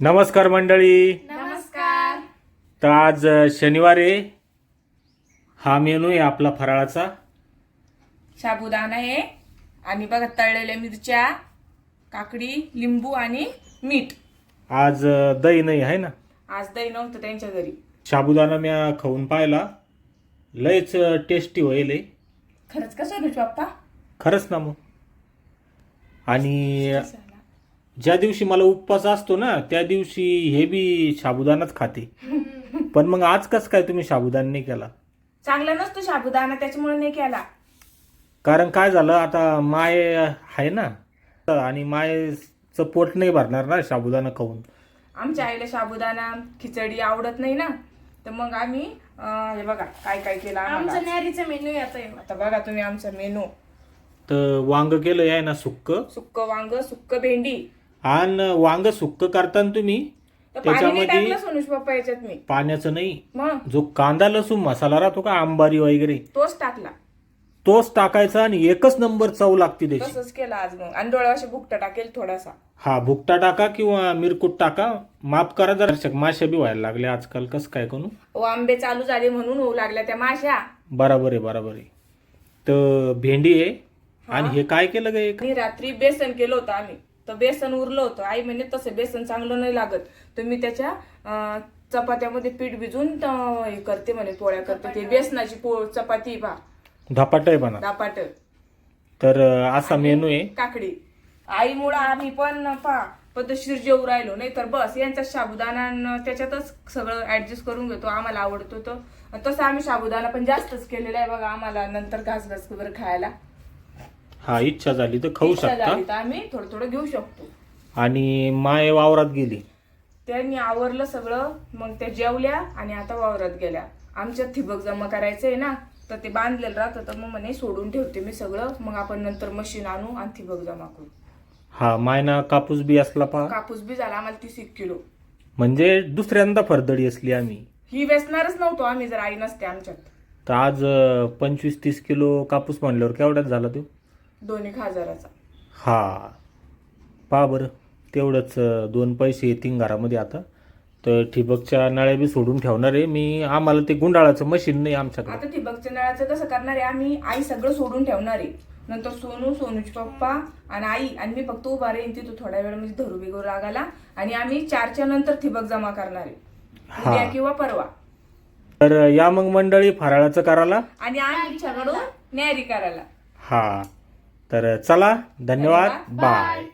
नमस्कार मंडळी. नमस्कार. तर आज शनिवार आहे. हा मेनू आहे आपला फराळाचा. साबुदाणा आहे आणि बघा तळलेल्या मिरच्या काकडी लिंबू आणि मीठ. आज अ, दही नाही आहे ना? आज दही नव्हतं त्यांच्या घरी. साबुदाणा मी खाऊन पाहिला. लयच टेस्टी होईल हे. खरंच का सोनूच बाप्पा? खरंच ना मग. आणि ज्या दिवशी मला उपवास असतो ना त्या दिवशी हे बी साबुदाणाच खाते. पण मग आज कस काय तुम्ही साबुदाणा नाही केला? चांगला नसतो साबुदाणा त्याच्यामुळे नाही केला. कारण काय झालं आता माय आहे ना आणि मायचं पोट नाही भरणार ना साबुदाणा खाऊन. आमच्या आईला साबुदाणा खिचडी आवडत नाही ना. तर मग आम्ही अं, हे बघा काय काय केलं आम्हाला. आमचा न्यारीचा मेनू आता आहे. आता बघा तुम्ही आमचा मेनू. तर वांग केलं आहे ना सुक्क? सुक्क वांग सुक्क भेंडी. आणि वांग सुक्क करताना तुम्ही तर पाणी नाही त्याच्यामध्ये टाकलं सोनूश बाप्पा याच्यात मी. पाण्याचं नाही. मग? जो कांदा लसूण मसाला राहतो का आंबारी वगैरे? तोच टाकला. तोच टाकायचा आणि एकच नंबर चव लागते त्याची. तसंच केलं आज मग. आणि डोळ्याशी बुकटा टाकेल थोडासा. हा भुकटा टाका किंवा मिरकुट टाका. माफ करा जरा. माश्या बी व्हायला लागले आजकाल. कसं काय करू? ओ आंबे चालू झाले म्हणून होऊ लागल्या त्या माश्या. बराबर आहे बराबर आहे. तर भेंडी आहे. आणि हे काय केलं ग एक? आणि रात्री बेसन केलं होतं आम्ही. तर बेसन उरलं होतं. आई म्हणे तसं बेसन चांगलं नाही लागत. तर मी त्याच्या चपात्यामध्ये पीठ भिजून त- हे करते म्हणे पोळ्या करते. ते बेसनाची पोळ चपाती पा धपाटा आहे बना. दापाट तर असा मेनू आहे. काकडी. आईमुळं आम्ही पण पा पद्धतशीर जेवू राहिलो नाही तर बस यांचा साबुदाणा त्याच्यातच सगळं ऍडजस्ट करून घेतो. आम्हाला आवडतो तर तसं आम्ही साबुदाणा पण जास्तच केलेला आहे. बघा आम्हाला नंतर घास घास वगैरे खायला. हा इच्छा झाली तर खाऊ इच्छा शकता. झाली तर आम्ही थोडं थोडं घेऊ शकतो. आणि माय वावरात गेली. त्यांनी आवरलं सगळं मग त्या जेवल्या आणि आता वावरात गेल्या. आमच्यात ठिबक जमा करायचंय ना तर ते बांधलेलं राहतं तर मग म्हणे सोडून ठेवते मी सगळं. मग आपण नंतर मशीन आणू आणि ठिबक जमा करू. हा मायना कापूस बी असला पहा. कापूस बी झाला आम्हाला तीस एक किलो. म्हणजे दुसऱ्यांदा फरदडी असली आम्ही. ही वेचणारच नव्हतो आम्ही जर आई नसते आमच्यात. तर आज पंचवीस तीस किलो कापूस म्हणल्यावर केवढ्यात झाला तो? दोन एक हजाराचा हा. पहा बरं तेवढंच दोन पैसे येतील घरामध्ये आता. तर ठिबकच्या नळ्या बी सोडून ठेवणार आहे. मी आम्हाला ते गुंडाळाचं मशीन नाही आमच्याकडे. आता ठिबकच्या नळाचं कसं करणार आहे? आम्ही आई सगळं सोडून ठेवणार आहे. नंतर सोनू सोनूचे पप्पा आणि आई आणि मी फक्त उभा राहीन तिथं थोड्या वेळ म्हणजे धरू बिगरू लागायला. आणि आम्ही चारच्या नंतर ठिबक जमा करणार आहे. हा. उद्या किंवा परवा. तर या मग मंडळी फराळाचं करायला. आणि आमच्याकडून न्यारी करायला. हा. तर चला धन्यवाद बाय